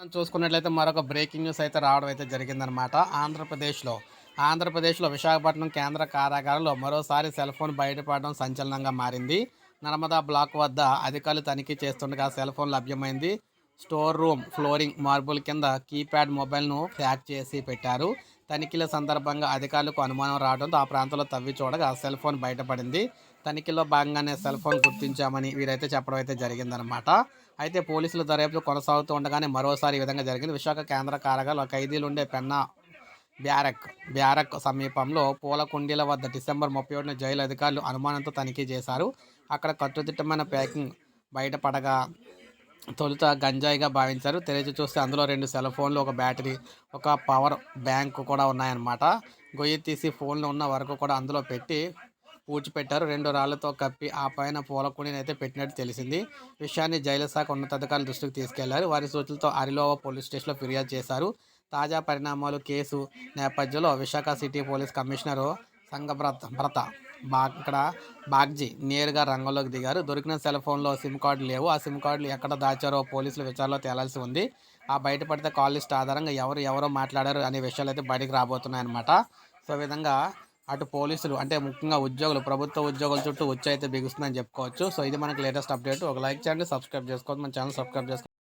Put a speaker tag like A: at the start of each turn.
A: మనం చూసుకున్నట్లయితే మరొక బ్రేకింగ్ న్యూస్ అయితే రావడం అయితే జరిగిందనమాట ఆంధ్రప్రదేశ్లో ఆంధ్రప్రదేశ్లో విశాఖపట్నం కేంద్ర కారాగారంలో మరోసారి సెల్ ఫోన్ బయటపడడం సంచలనంగా మారింది. నర్మదా బ్లాక్ వద్ద అధికారులు తనిఖీ చేస్తుండగా సెల్ ఫోన్ లభ్యమైంది. స్టోర్ రూమ్ ఫ్లోరింగ్ మార్బుల్ కింద కీప్యాడ్ మొబైల్ను ప్యాక్ చేసి పెట్టారు. తనిఖీల సందర్భంగా అధికారులకు అనుమానం రావడంతో ఆ ప్రాంతంలో తవ్వి చూడగా సెల్ ఫోన్ బయటపడింది. తనిఖీలో భాగంగానే సెల్ ఫోన్ గుర్తించామని వీరైతే చెప్పడం అయితే జరిగిందనమాట అయితే పోలీసుల దర్యాప్తు కొనసాగుతూ ఉండగానే మరోసారి ఈ విధంగా జరిగింది. విశాఖ కేంద్ర కారాగారంలో ఖైదీలు ఉండే పెన్నా బ్యారక్ బ్యారక్ సమీపంలో పూల కుండీల వద్ద డిసెంబర్ ముప్పై ఒకటిన జైలు అధికారులు అనుమానంతో తనిఖీ చేశారు. అక్కడ కట్టుదిట్టమైన ప్యాకింగ్ బయటపడగా తొలుత గంజాయిగా భావించారు. తెరిచి చూస్తే అందులో రెండు సెల్ ఫోన్లు ఒక బ్యాటరీ ఒక పవర్ బ్యాంక్ కూడా ఉన్నాయన్నమాట. గొయ్యి తీసి ఫోన్లు ఉన్న వరకు కూడా అందులో పెట్టి పూడ్చిపెట్టారు రెండు రాళ్ళతో కప్పి ఆ పైన పూల అయితే పెట్టినట్టు తెలిసింది. విషయాన్ని జైలు శాఖ ఉన్నతాధికారుల దృష్టికి తీసుకెళ్ళారు. వారి సూచనలతో అరిలోవ పోలీస్ స్టేషన్లో ఫిర్యాదు చేశారు. తాజా పరిణామాలు కేసు నేపథ్యంలో విశాఖ సిటీ పోలీస్ కమిషనరు రంగ భ్రత బా ఇక్కడ బాగ్జీ నేరుగా రంగంలోకి దిగారు. దొరికిన సెల్ ఫోన్లో సిమ్ కార్డులు లేవు. ఆ సిమ్ కార్డులు ఎక్కడ దాచారో పోలీసులు విచారణలో తేలాల్సి ఉంది. ఆ బయటపడితే కాల్ లిస్ట్ ఆధారంగా ఎవరు ఎవరో మాట్లాడారు అనే విషయాలు అయితే బయటకు రాబోతున్నాయన్నమాట. సో విధంగా అటు పోలీసులు అంటే ముఖ్యంగా ఉద్యోగులు ప్రభుత్వ ఉద్యోగుల చుట్టూ వచ్చి అయితే బిగుస్తుందని చెప్పుకోవచ్చు. సో ఇది మనకి లేటెస్ట్ అప్డేట్. ఒక లైక్ చేయండి సబ్స్క్రైబ్ చేసుకోవద్దు. మన ఛానల్ సబ్స్క్రైబ్ చేసుకోండి